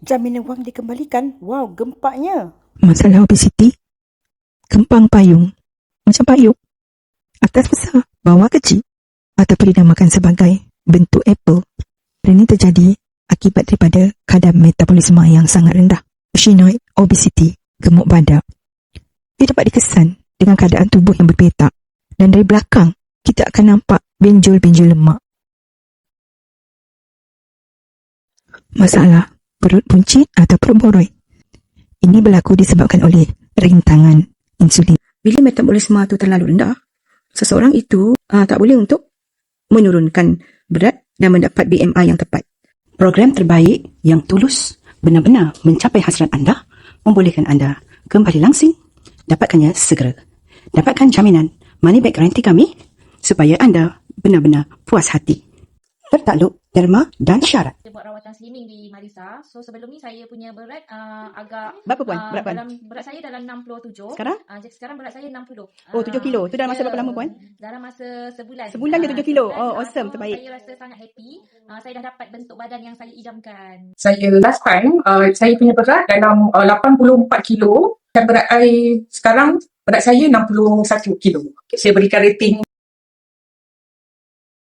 Jaminan wang dikembalikan? Wow, gempaknya. Masalah obesiti? Kempang payung. Macam payung. Atas besar, bawah kecil. Ataupun dinamakan sebagai bentuk apple. Dan ini terjadi akibat daripada kadar metabolisme yang sangat rendah. Shinoid obesity, gemuk badak. Ia dapat dikesan dengan keadaan tubuh yang berpetak. Dan dari belakang, kita akan nampak benjol-benjol lemak. Masalah perut buncit atau perut boroi. Ini berlaku disebabkan oleh rintangan insulin. Bila metabolisme itu terlalu rendah, seseorang itu uh, tak boleh untuk menurunkan berat dan mendapat BMI yang tepat. Program terbaik yang tulus benar-benar mencapai hasrat anda membolehkan anda kembali langsing dapatkannya segera. Dapatkan jaminan money back guarantee kami supaya anda benar-benar puas hati. Bertakluk derma dan syarat. Saya buat rawatan slimming di Marisa. So sebelum ni saya punya berat uh, agak Berapa puan? ah, Berat puan? dalam berat saya dalam 67. Sekarang? Uh, sekarang berat saya 60. Oh, 7 kilo. Tu dalam masa berapa lama, puan? Dalam masa sebulan. Sebulan dia Ah, 7 kilo. sebulan. Oh, Ah, awesome. so Terbaik. Saya rasa sangat happy. Uh, saya dah dapat bentuk badan yang saya idamkan. saya last time uh, saya punya berat dalam uh, 84 kilo dan berat saya sekarang berat saya 61 kilo. Saya berikan rating